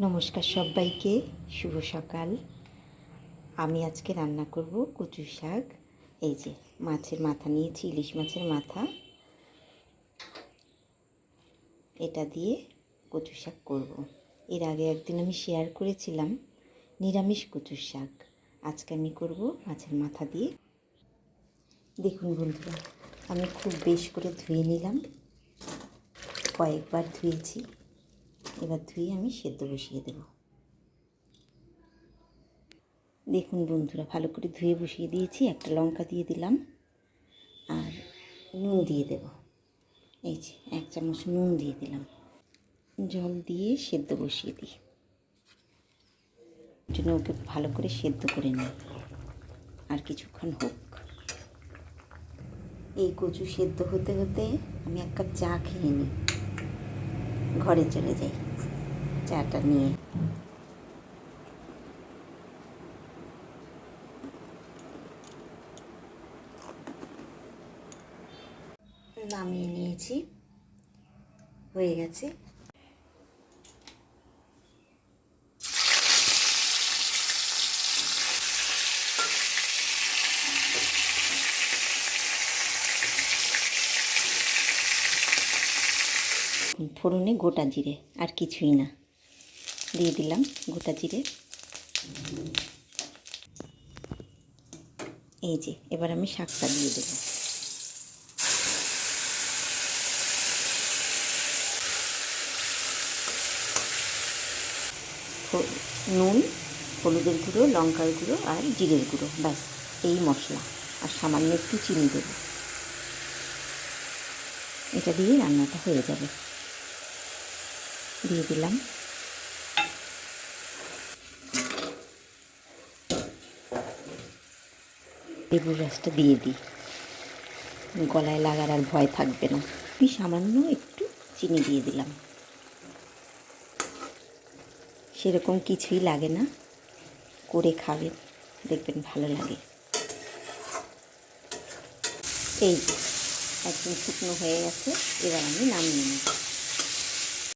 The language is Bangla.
নমস্কার সবাইকে, শুভ সকাল। আমি আজকে রান্না করব কচু শাক। এই যে, মাছের মাথা নিয়েছি, ইলিশ মাছের মাথা। এটা দিয়ে কচু শাক করব। এর আগে একদিন আমি শেয়ার করেছিলাম নিরামিষ কচু শাক। আজকে আমি করব মাছের মাথা দিয়ে। দেখুন বন্ধুরা, আমি খুব বেশ করে ধুয়ে নিলাম। কয়েকবার ধুয়েছি। এবার ধুয়ে আমি সেদ্ধ বসিয়ে দেব। দেখুন বন্ধুরা, ভালো করে ধুয়ে বসিয়ে দিয়েছি। একটা লঙ্কা দিয়ে দিলাম আর নুন দিয়ে দেব। এই যে এক চামচ নুন দিয়ে দিলাম। জল দিয়ে সেদ্ধ বসিয়ে দিই। জন্য ওকে ভালো করে সেদ্ধ করে নিই। আর কিছুক্ষণ হোক। এই কচু সেদ্ধ হতে হতে আমি এক কাপ চা খেয়ে নিই। ঘরে চলে যাই। চাটা নিয়েছি। হয়ে গেছে। ফোড়নে গোটা জিরে আর কিছুই না। দিয়ে দিলাম গোটা জিরে। এই যে, এবার আমি শাকটা দিয়ে দেব। নুন, হলুদের গুঁড়ো, লঙ্কার গুঁড়ো আর জিরের গুঁড়ো, ব্যাস, এই মশলা। আর সামান্য একটু চিনি দেবো। এটা দিয়ে রান্নাটা হয়ে যাবে। দিয়ে দিলাম লেবুর রসটা দিয়ে দিই। গলায় লাগার আর ভয় থাকবে না। আমি সামান্য একটু চিনি দিয়ে দিলাম। সেরকম কিছুই লাগে না। করে খাবেন। দেখবেন ভালো লাগে। এই একদম শুকনো হয়ে গেছে। এবার আমি নামিয়ে নেব।